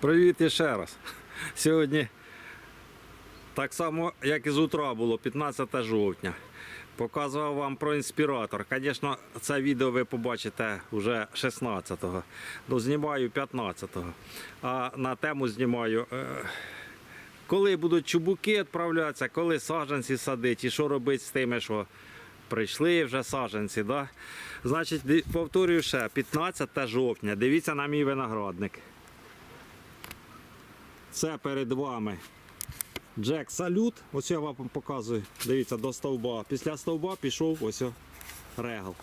Привіт іще раз. Сьогодні так само, як і з утра було, 15 жовтня. Показував вам про інспіратор. Звісно, це відео ви побачите вже 16-го. Ну, знімаю 15-го. А на тему знімаю. е, Коли будуть чубуки відправлятися, коли саджанці садити, і що робити з тими, що прийшли вже саджанці. Да? Значить, повторюю ще, 15 жовтня. Дивіться на мій виноградник. Це перед вами Джек Салют. Ось я вам показую. Дивіться, до стовба. Після стовба пішов ось регл.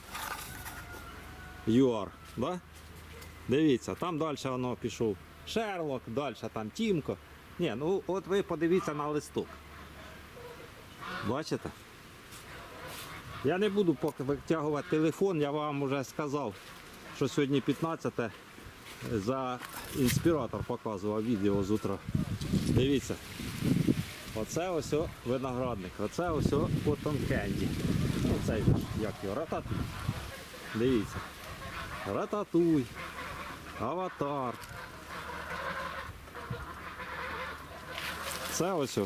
ЮАР. Да? Дивіться, там далі воно пішов. Шерлок, далі там Тімко. Ні, ну от ви подивіться на листок. Бачите? Я не буду поки витягувати телефон, я вам вже сказав, що сьогодні 15 за інспіратор показував відео з утра. Дивіться. Оце ось виноградник, оце ось о потом кенді. Оце як його, рататуй. Дивіться. Рататуй. Аватар. Це ось.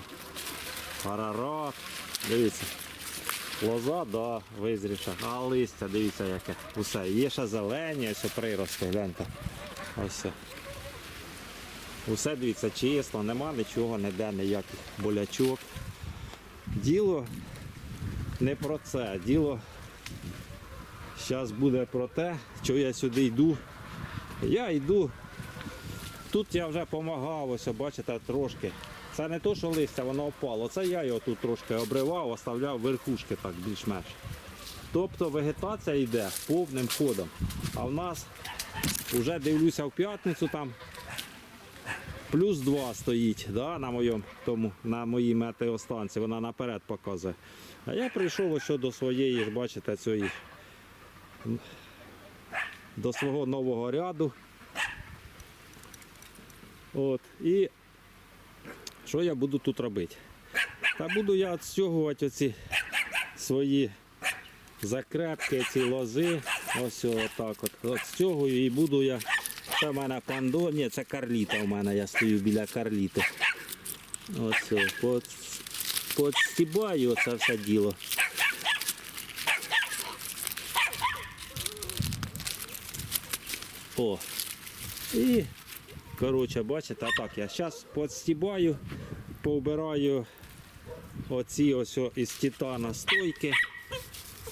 Арарат. Дивіться. Лоза, да, визріша. А листя, дивіться яке. Усе. Є ще зелені, ось прирости, гляньте. Ось. Усе дивіться чисто, нема нічого, ніде ніяких болячок. Діло не про це. Діло зараз буде про те, що я сюди йду. Я йду. Тут я вже допомагав, ось бачите, трошки. Це не то, що листя, воно опало. Це я його тут трошки обривав, оставляв верхушки так більш-менш. Тобто вегетація йде повним ходом. А в нас вже дивлюся в п'ятницю там плюс 2 стоїть да, на, моєму, тому, на моїй метеостанції, вона наперед показує. А я прийшов ось до своєї, бачите, цієї, до свого нового ряду. От, і що я буду тут робити? Та буду я відстягувати оці свої закрепки, ці лози. Ось отак от. Відстягую і буду я. Це в мене пандо, ні, це карліта у мене, я стою біля карліти. Ось, под, подстібаю це все діло. О. І Коротше, бачите, а так я зараз підстібаю, повбираю оці ось із титана стойки.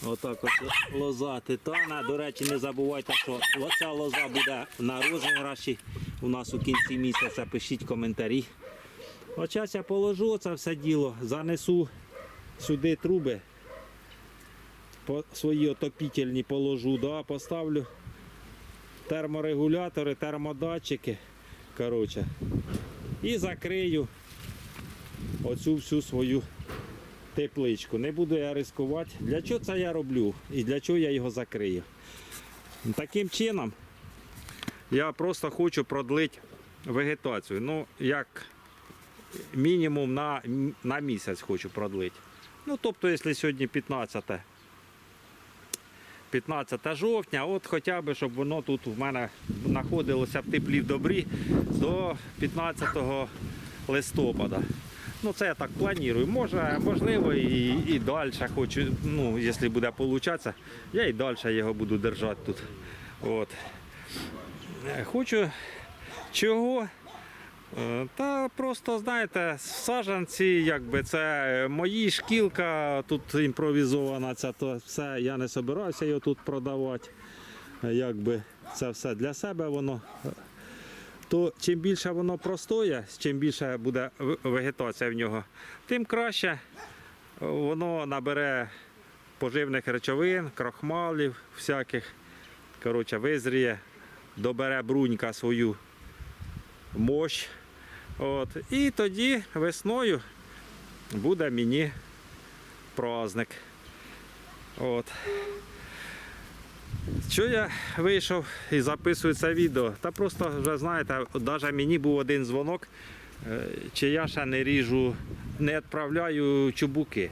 Отак ось лоза титана. До речі, не забувайте, що ця лоза буде на розіграші у нас у кінці місяця. Пишіть коментарі. Зараз я положу це все діло, занесу сюди труби, по свої отопітельні положу, да, поставлю терморегулятори, термодатчики. Коротше. І закрию оцю всю свою тепличку. Не буду я ризикувати. Для чого це я роблю і для чого я його закрию? Таким чином я просто хочу продлити вегетацію. Ну, як мінімум на, на місяць хочу продлити. Ну, тобто, якщо сьогодні 15 15 жовтня, от хоча б, щоб воно тут в мене знаходилося в теплі в добрі до 15 листопада. Ну це я так планую. Може, можливо, і, і далі хочу, ну, якщо буде получатися, я і далі його буду держати тут. От. Хочу чого? Е, Та просто, знаєте, саджанці, якби це мої шкілка, тут імпровізована, це то все, я не збираюся його тут продавати. Якби це все для себе воно. То чим більше воно простоє, чим більше буде вегетація в нього, тим краще воно набере поживних речовин, крохмалів всяких. Коротше, визріє, добере брунька свою мощ. От. І тоді весною буде мені праздник. От. Що я вийшов і записую це відео? Та просто вже знаєте, навіть мені був один дзвонок, е, чи я ще не ріжу, не відправляю чубуки.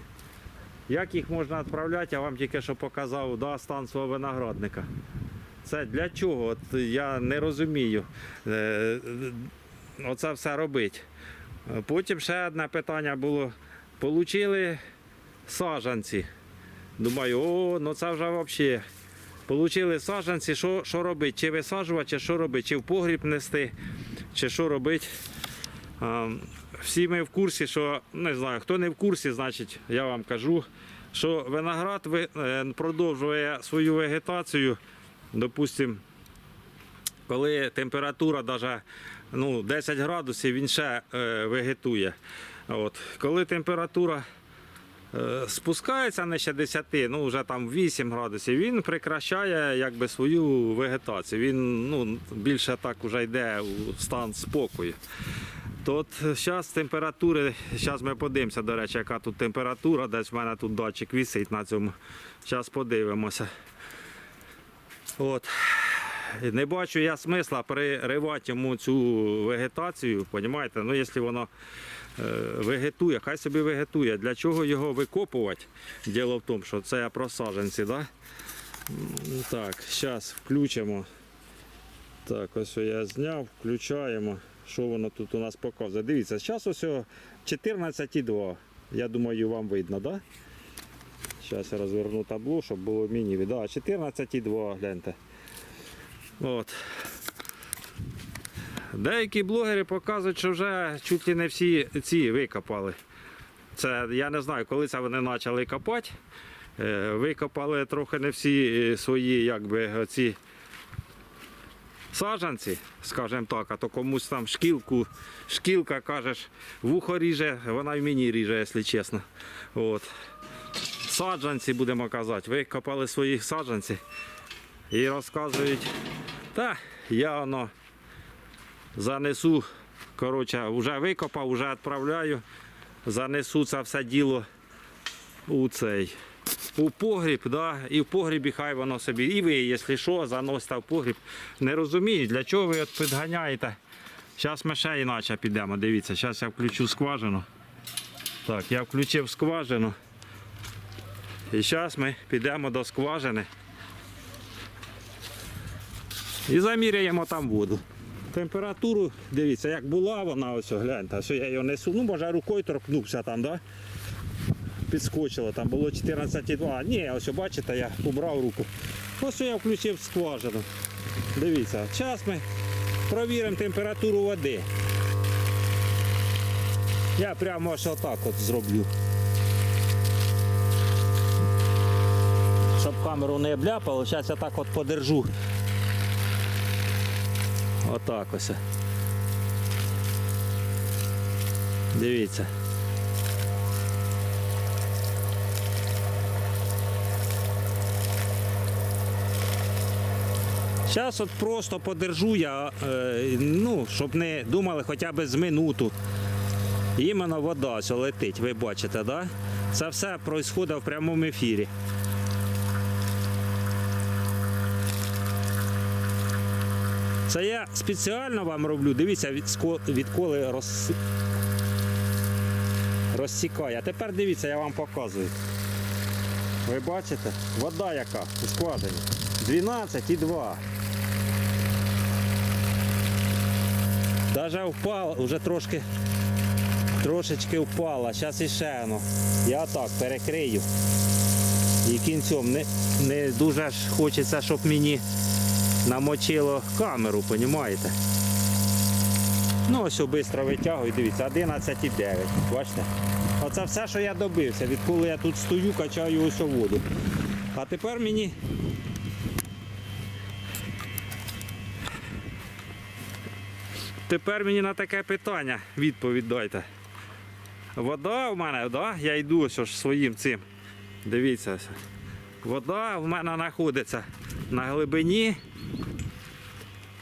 Як їх можна відправляти, я вам тільки що показав да, стан свого виноградника. Це для чого? От я не розумію. Е, оце все робити. Е, Потім ще одне питання було. Получили саджанці. Думаю, о, ну це вже взагалі. Получили саджанці, що, що робити? Чи висаджувати, чи що робити, чи в погріб нести, чи що робити. Всі ми в курсі, що не знаю, хто не в курсі, значить я вам кажу, що виноград ви- е, продовжує свою вегетацію, допустимо, коли температура даже, ну, 10 градусів, він ще е, вегетує. От. Коли температура спускається нижче 10, ну вже там 8 градусів, він прекращає якби, свою вегетацію. Він ну, більше так вже йде у стан спокою. То от зараз температури, зараз ми подивимося, до речі, яка тут температура, десь в мене тут датчик висить на цьому. Зараз подивимося. От. Не бачу я смисла переривати йому цю вегетацію, розумієте? Ну, якщо воно е, вегетує, хай собі вегетує. Для чого його викопувати? Діло в тому, що це я про саджанці, да? Так, зараз включимо. Так, ось я зняв, включаємо. Що воно тут у нас показує? Дивіться, зараз ось 14,2. Я думаю, вам видно? Да? Зараз я розверну табло, щоб було міні. Да, 14,2, гляньте. От. Деякі блогери показують, що вже чуть ли не всі ці викопали. Це я не знаю, коли це вони почали копати. Е, Викопали трохи не всі е, свої, якби ці саджанці, скажімо так, а то комусь там шкілку, шкілка кажеш, вухо ріже, вона в мені ріже, якщо чесно. От. Саджанці, будемо казати, викопали свої саджанці і розказують, та я воно занесу, коротше, вже викопав, вже відправляю, занесу це все діло у цей. У погріб, да, і в погрібі хай воно собі. І ви, якщо що, заносите в погріб. Не розумію, для чого ви от підганяєте. Зараз ми ще іначе підемо. Дивіться, зараз я включу скважину. Так, я включив скважину. І зараз ми підемо до скважини. І заміряємо там воду. Температуру, дивіться, як була вона, ось гляньте, ось я його несу. Ну, може рукою торкнувся там, да? Підскочило, там було 14,2. Ні, ось бачите, я убрав руку. Ось я включив скважину. Дивіться, зараз ми провіримо температуру води. Я прямо ось отак от зроблю. Щоб камеру не обляпало, зараз я так от подержу. Отак ось. Дивіться. Зараз от просто подержу я, е, ну, щоб не думали хоча б з минуту. Іменно вода летить, ви бачите, да? Це все відбувається в прямому ефірі. Це я спеціально вам роблю. Дивіться, відколи роз... розсікає. А тепер дивіться, я вам показую. Ви бачите? Вода яка у скважині. 12,2. Даже впала, вже трошки трошечки впала. Зараз іще воно. Я так перекрию. І кінцем не, не дуже ж хочеться, щоб мені намочило камеру, понімаєте? Ну, ось швидко витягую, дивіться, 11,9. Бачите? Оце все, що я добився. Відколи я тут стою, качаю ось воду. А тепер мені. Тепер мені на таке питання відповідь дайте. Вода в мене, да? я йду ось ж своїм цим. Дивіться. Вода в мене знаходиться на глибині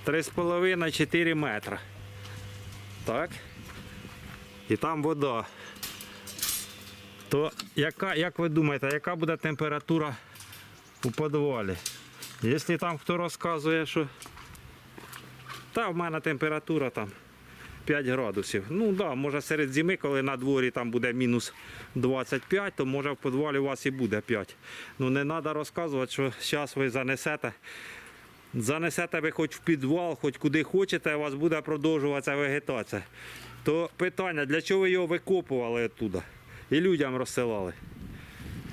3,5-4 метра. Так. І там вода. То яка, як ви думаєте, яка буде температура у підвалі? Якщо там хто розказує, що та в мене температура там 5 градусів. Ну так, да, може серед зими, коли на дворі там буде мінус 25, то може в підвалі у вас і буде 5. Ну не треба розказувати, що зараз ви занесете занесете ви хоч в підвал, хоч куди хочете, у вас буде продовжуватися вегетація. То питання, для чого ви його викопували оттуда і людям розсилали?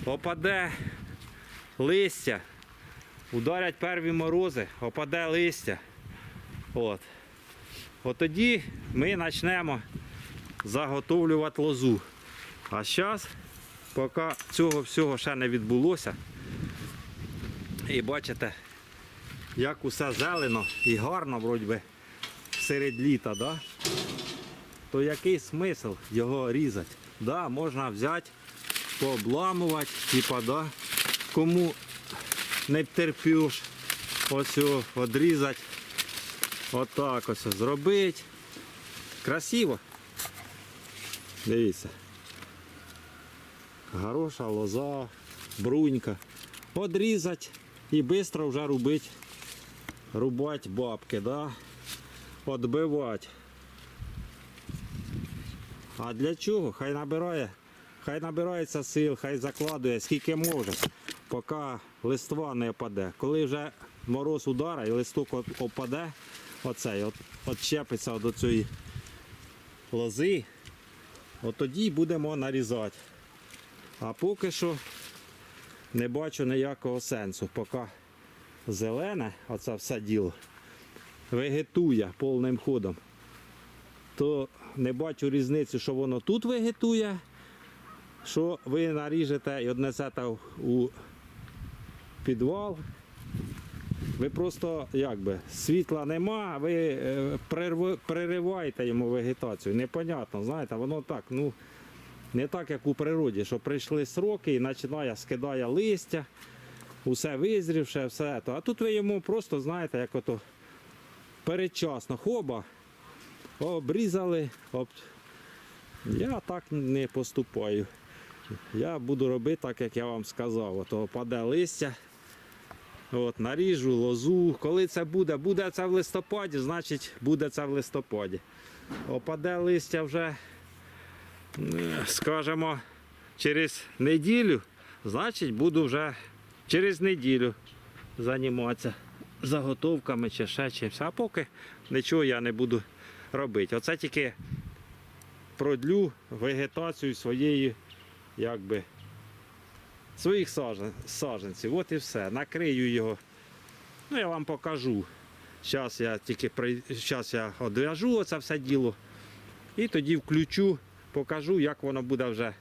Опаде листя, ударять перві морози, опаде листя. От. От тоді ми почнемо заготовлювати лозу. А зараз, поки цього всього ще не відбулося, і бачите, як усе зелено і гарно, вроді би, серед літа, да? то який смисл його різати? Да, можна взяти, пообламувати, типа, да? кому не втерпіш, ось одрізати, отак ось зробити. Красиво. Дивіться. Хороша лоза, брунька. Одрізати і швидко вже робити, рубати бабки, да? Отбивати. А для чого? Хай набирає, хай набирається сил, хай закладує скільки може, поки листва не опаде. Коли вже мороз ударить і листок опаде, оцей, от, отчепиться до цієї лози, от тоді будемо нарізати. А поки що не бачу ніякого сенсу, поки зелене, оце все діло, вегетує повним ходом, то не бачу різниці, що воно тут вегетує, що ви наріжете і однесете у підвал. Ви просто якби світла нема, ви е, перериваєте йому вегетацію. Непонятно, знаєте, воно так, ну не так, як у природі, що прийшли сроки і починає скидає листя, усе визрівше, все. то. А тут ви йому просто, знаєте, як ото передчасно хоба, обрізали. Об... Я так не поступаю. Я буду робити так, як я вам сказав. Ото паде листя. От, наріжу лозу. Коли це буде? Буде це в листопаді, значить буде це в листопаді. Опаде листя вже, скажімо, через неділю, значить буду вже через неділю займатися заготовками чи ще чимось. А поки нічого я не буду робити. Оце тільки продлю вегетацію своєї, якби, своїх сажен- саджанців. От і все. Накрию його. Ну, я вам покажу. Зараз я тільки зараз я одв'яжу оце все діло. І тоді включу, покажу, як воно буде вже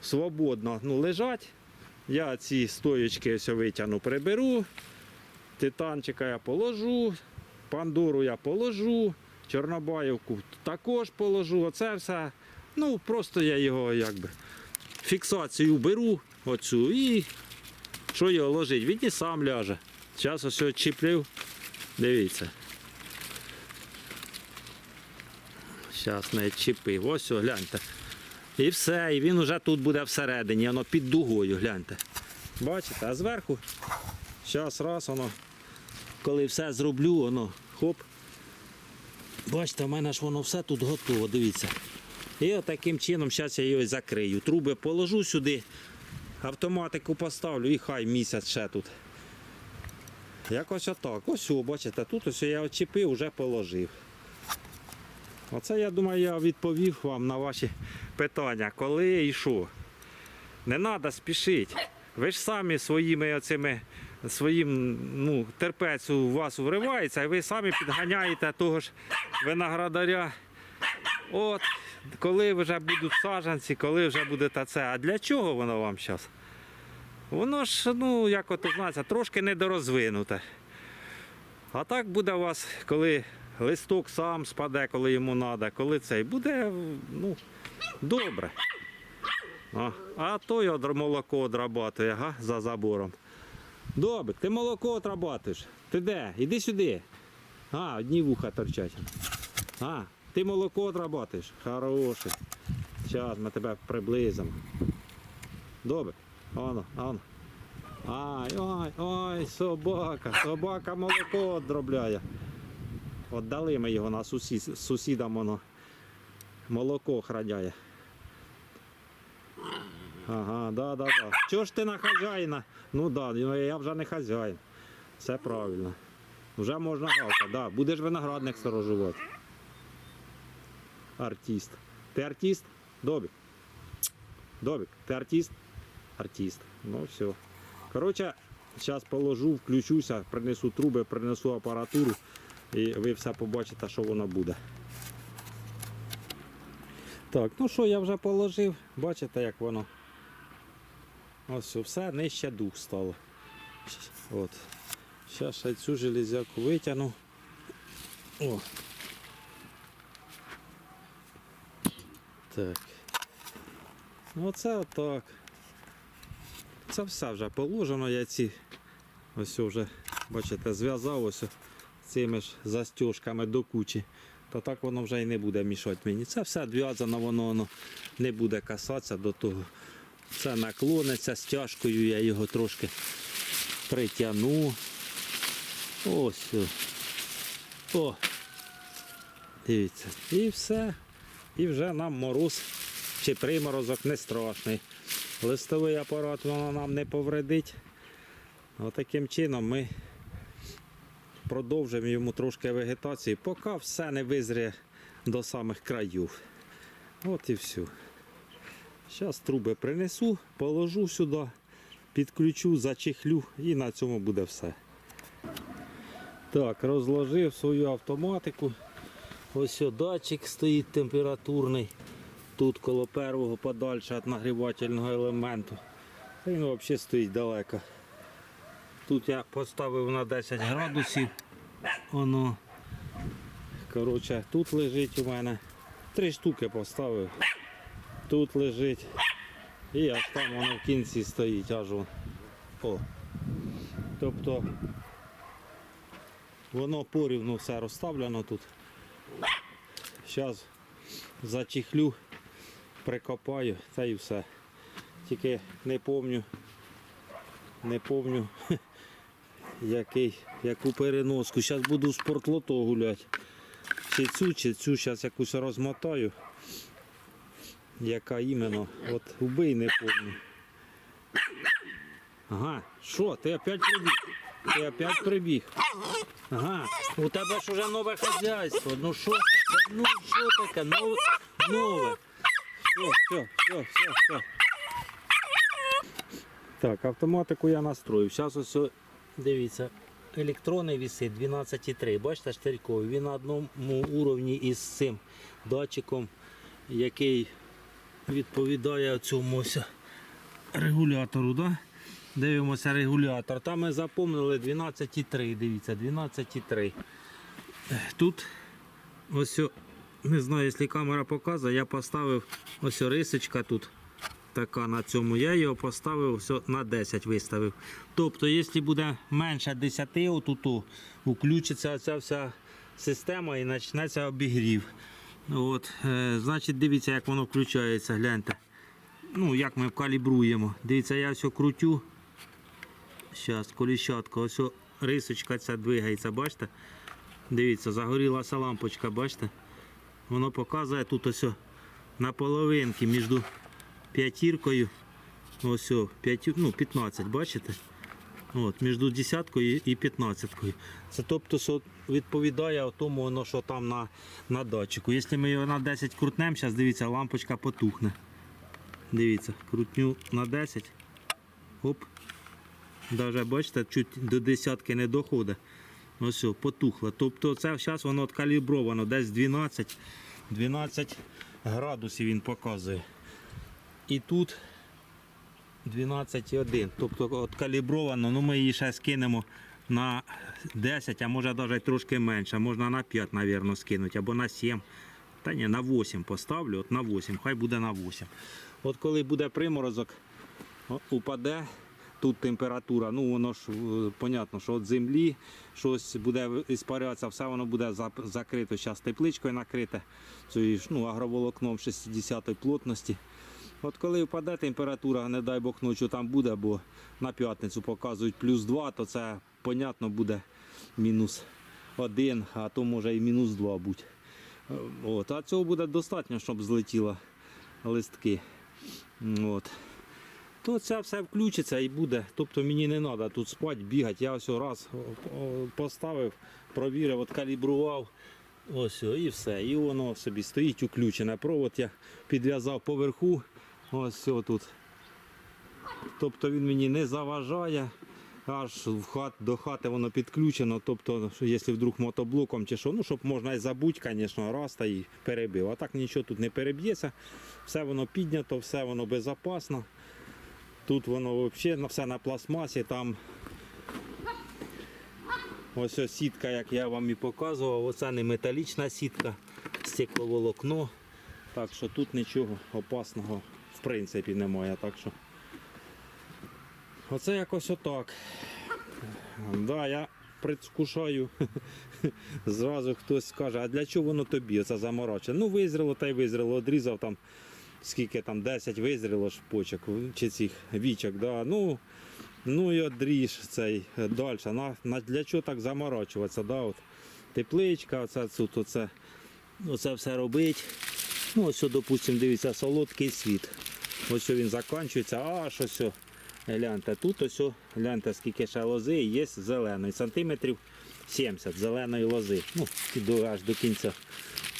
свободно ну, лежать. Я ці стоєчки ось витягну, приберу. Титанчика я положу, пандуру я положу, чорнобаївку також положу. Оце все. Ну, просто я його якби фіксацію беру оцю і що його ложить? Він і сам ляже. Зараз ось його чіплю. Дивіться. Зараз не чіпив. Ось гляньте. І все, і він уже тут буде всередині, воно під дугою, гляньте. Бачите, а зверху, зараз раз воно, коли все зроблю, воно хоп. Бачите, в мене ж воно все тут готово, дивіться. І таким чином зараз я його закрию. Труби положу сюди, автоматику поставлю і хай місяць ще тут. Якось отак. Ось, бачите, тут ось я очіпив, вже положив. Оце, я думаю, я відповів вам на ваші питання, коли і що. Не треба спішити. Ви ж самі своїми оцими, своїм ну, терпець у вас вривається, і ви самі підганяєте того ж виноградаря. От, коли вже будуть саджанці, коли вже буде та це. А для чого воно вам зараз? Воно ж, ну, як ото знаєте, трошки недорозвинуте. А так буде у вас, коли листок сам спаде, коли йому треба, коли цей, буде ну, добре. А, а той молоко одрабатує, ага, за забором. Добре, ти молоко отрабатуєш. Ти де? Іди сюди. А, одні вуха торчать. А, ти молоко отрабатуєш. Хороший. Зараз ми тебе приблизимо. Добре. Ано, ано. Ай, ой, ой, собака, собака молоко одробляє. Отдали ми його на сусід, сусідам воно молоко охраняє. Ага, да, да, да. Чого ж ти на хазяїна? Ну да, ну, я вже не хазяїн. Все правильно. Вже можна галка, да. Будеш виноградник сторожувати. Артист. Ти артист? Добік. Добік, ти артист? Артист. Ну все. Коротше, зараз положу, включуся, принесу труби, принесу апаратуру і ви все побачите, що воно буде. Так, ну що, я вже положив. Бачите, як воно. Ось все, нижче дух стало. От. Зараз ще цю железяку витягну. О. Так. Ну, Оце отак. Це все вже положено, я ці ось вже, бачите, зв'язав ось цими ж застіжками до кучі. То так воно вже і не буде мішати мені. Це все зв'язано, воно, воно не буде касатися до того. Це наклониться стяжкою, я його трошки притягну. Ось. о. Дивіться. І все. І вже нам мороз чи приморозок не страшний. Листовий апарат воно нам не повредить. Отаким чином ми продовжимо йому трошки вегетації, поки все не визріє до самих країв. От і все. Зараз труби принесу, положу сюди, підключу, зачехлю і на цьому буде все. Так, розложив свою автоматику. Ось датчик стоїть температурний. Тут коло первого подальше від нагрівательного елементу. Він взагалі стоїть далеко. Тут я поставив на 10 градусів. Воно. Коротше, тут лежить у мене. Три штуки поставив. Тут лежить. І аж там воно в кінці стоїть, аж вон. О. Тобто воно порівну все розставлено тут. Зараз зачехлю, прикопаю та і все. Тільки не помню, не помню, який, яку переноску. Зараз буду в спортлото гуляти. Чи цю, чи цю зараз якусь розмотаю. Яка іменно? От убий не помню. Ага, що, ти опять прибіг? Ти опять прибіг. Ага, у тебе ж уже нове хазяйство. Ну що таке? Ну що таке? Нове. Нове. Все, все, все, все, все. Так, автоматику я настроїв. Зараз ось, дивіться, електронний вісить 12,3. Бачите, штирьковий. Він на одному уровні із цим датчиком, який відповідає цьому регулятору. Да? Дивимося регулятор. Там ми запомнили 12,3. Дивіться, 12,3. Тут ось, не знаю, якщо камера показує, я поставив ось рисочка тут. Така на цьому. Я його поставив о, на 10 виставив. Тобто, якщо буде менше 10, отут включиться ця вся система і почнеться обігрів. От, е, значить, дивіться, як воно включається, гляньте. Ну, як ми калібруємо. Дивіться, я все крутю. Зараз, коліщатка, ось рисочка ця двигається, бачите? Дивіться, загорілася лампочка, бачите? Воно показує тут ось на половинки між п'ятіркою, ось о, п'ять, ну, 15, бачите? От, між десяткою і п'ятнадцяткою. Це тобто відповідає тому, що там на, на датчику. Якщо ми його на 10 крутнемо, зараз дивіться, лампочка потухне. Дивіться, крутню на 10. Оп. Даже бачите, чуть до десятки не доходить. Ось все, потухло. Тобто це зараз воно откалібровано, десь 12, 12 градусів він показує. І тут 12,1. Тобто откалібровано, ну ми її ще скинемо на 10, а може навіть трошки менше. Можна на 5, мабуть, скинути, або на 7. Та ні, на 8 поставлю, от на 8, хай буде на 8. От коли буде приморозок, упаде тут температура, ну воно ж е, понятно, що від землі щось буде іспарятися, все воно буде закрито зараз тепличкою накрите, цією ну, агроволокном 60-ї плотності. От коли впаде температура, не дай Бог ночі там буде, бо на п'ятницю показують плюс 2, то це понятно буде мінус 1, а то може і мінус 2 бути. Е, От, а цього буде достатньо, щоб злетіло листки. От. то це все включиться і буде. Тобто мені не треба тут спати, бігати. Я ось раз поставив, провірив, от калібрував. Ось і все. І воно собі стоїть включене. Провод я підв'язав поверху. Ось о, тут. Тобто він мені не заважає. Аж в хат, до хати воно підключено. Тобто, що якщо вдруг мотоблоком чи що, ну щоб можна і забути, звісно, раз та і перебив. А так нічого тут не переб'ється. Все воно піднято, все воно безпечно. Тут воно взагалі все на пластмасі, там ось ось сітка, як я вам і показував, оце не металічна сітка, стекловолокно. Так що тут нічого опасного принципі немає. Так що оце якось отак. Да, я предвкушаю. Зразу хтось скаже, а для чого воно тобі? Оце замороче. Ну визріло та й визріло, одрізав там скільки там 10 визріло ж почок чи цих вічок. Да. Ну, ну і одріж цей далі. На, на, для чого так заморочуватися? Да? От, тепличка, оце, тут, оце, оце все робить. Ну, ось, допустимо, дивіться, солодкий світ. Ось він закінчується, аж ось. Гляньте, тут ось, гляньте, скільки ще лози є зеленої. Сантиметрів 70 зеленої лози. Ну, аж до кінця.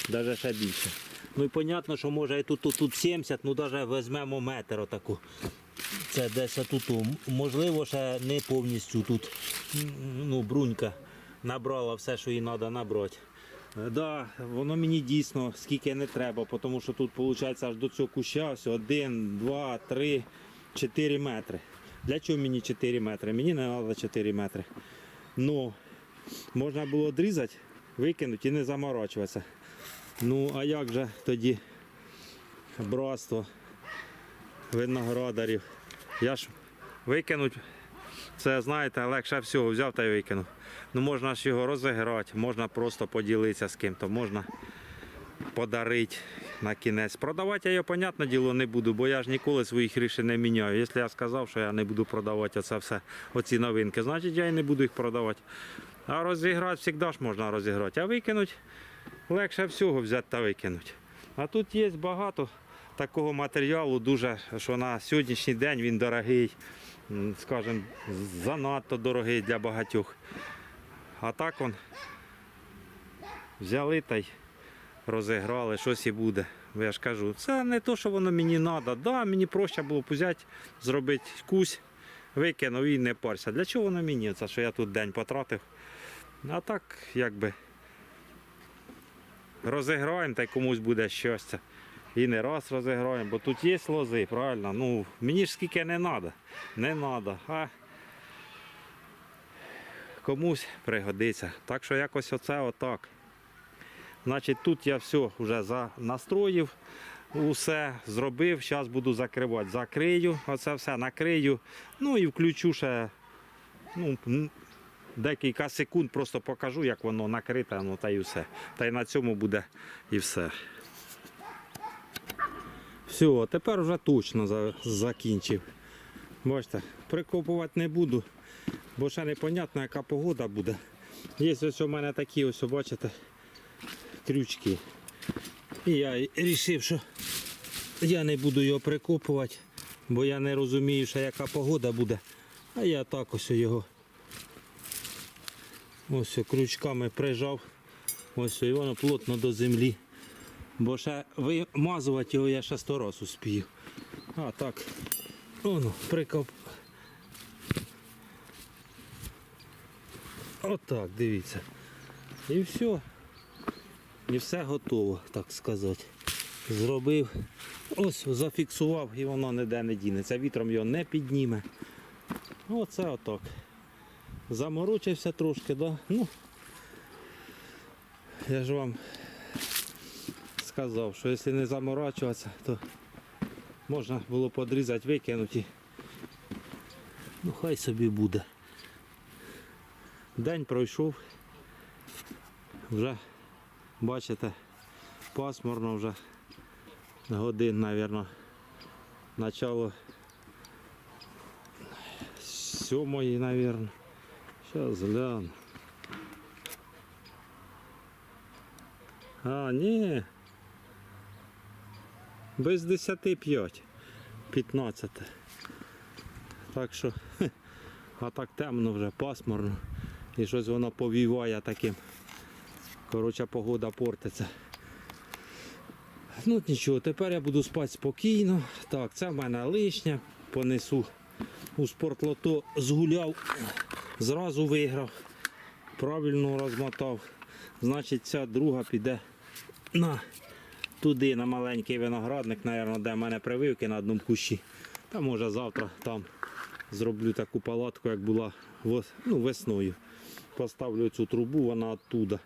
Навіть ще більше. Ну і понятно, що може і тут, тут, тут 70, ну навіть візьмемо метр отаку. Це десь тут, можливо, ще не повністю тут ну, брунька набрала все, що їй треба набрати. Е, Да, воно мені дійсно скільки не треба, тому що тут виходить аж до цього куща ось 1, 2, 3, 4 метри. Для чого мені 4 метри? Мені не треба 4 метри. Ну, можна було відрізати, викинути і не заморачуватися. Ну, а як же тоді братство виноградарів? Я ж викинуть, це знаєте, легше всього взяв та й викинув. Ну можна ж його розіграти, можна просто поділитися з ким-то, можна подарити на кінець. Продавати я його, понятне діло, не буду, бо я ж ніколи своїх рішень не міняю. Якщо я сказав, що я не буду продавати оце все, оці новинки, значить я і не буду їх продавати. А розіграти завжди ж можна розіграти. А викинути легше всього взяти та викинути. А тут є багато такого матеріалу, дуже, що на сьогоднішній день він дорогий, скажімо, занадто дорогий для багатьох. А так он взяли та й розіграли, щось і буде. Я ж кажу, це не то, що воно мені треба. Да, мені проще було взяти, зробити кусь, викинув і не парся. Для чого воно мені? Це що я тут день потратив. А так, якби розіграємо, та й комусь буде щастя. І не раз розіграємо, бо тут є лози, правильно. Ну, мені ж скільки не треба. Не треба. А комусь пригодиться. Так що якось оце отак. Значить, тут я все вже настроїв, усе зробив. Зараз буду закривати. Закрию, оце все накрию. Ну і включу ще ну, декілька секунд, просто покажу, як воно накрите, ну та й все. Та й на цьому буде і все. Все, тепер вже точно за- закінчив. Бачите, прикопувати не буду, бо ще непонятно, яка погода буде. Є ось у мене такі, ось, бачите, крючки. І я вирішив, що я не буду його прикопувати, бо я не розумію, що яка погода буде. А я так ось його ось крючками прижав. Ось і воно плотно до землі. Бо ще вимазувати його я ще сто раз успію. А так, воно, прикоп. Отак, дивіться. І все. І все готово, так сказати. Зробив. Ось зафіксував і воно ніде не дінеться. Вітром його не підніме. Оце отак. Заморочився трошки, да? Ну, я ж вам сказав, що якщо не заморачуватися, то можна було подрізати, викинути. Ну хай собі буде. День пройшов. Вже бачите, пасмурно вже годин, мабуть, начало сьомої, мабуть. Зараз гляну. А, ні. Без 10 5. 15. Так що, а так темно вже, пасмурно. І щось воно повіває таким. Коротше, погода портиться. Ну нічого, тепер я буду спати спокійно. Так, це в мене лишнє. Понесу у спортлото, згуляв, зразу виграв, правильно розмотав. Значить, ця друга піде на туди, на маленький виноградник, напевно, де в мене прививки на одному кущі. Та може завтра там зроблю таку палатку, як була ну, весною. Поставлю цю трубу, вона оттуда.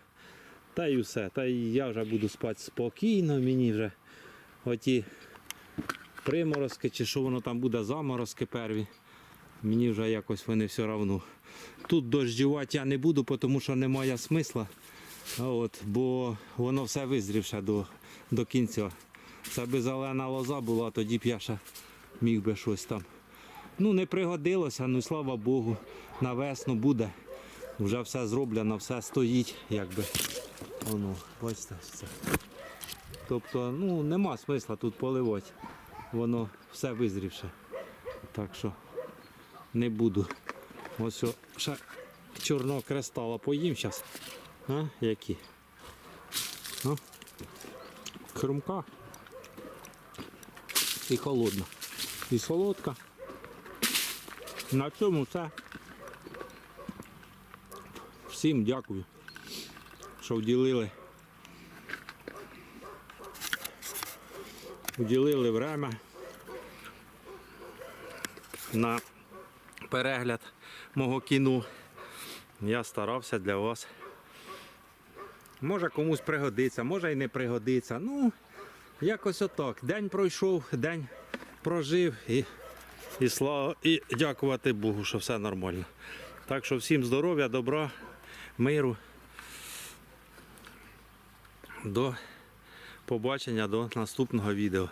Та й все. Та й я вже буду спати спокійно, мені вже оті приморозки, чи що воно там буде, заморозки перві. Мені вже якось вони все одно. Тут дождювати я не буду, тому що немає смисла. От, бо воно все визрівше до, до кінця. Це би зелена лоза була, тоді б я ще міг би щось там. Ну, не пригодилося, ну слава Богу, на весну буде. Вже все зроблено, все стоїть, якби. Воно, бачите, все. Тобто, ну, нема смисла тут поливати. Воно все визрівше. Так що не буду. Ось ще чорного кристала поїм зараз. А? Які? А? Хрумка. І холодна. І солодка. На цьому все. Всім дякую, що вділили. Уділили время на перегляд мого кіно. Я старався для вас. Може комусь пригодиться, може і не пригодиться. Ну, якось отак. День пройшов, день прожив і, і слава, і дякувати Богу, що все нормально. Так що всім здоров'я, добра, миру. До побачення до наступного відео.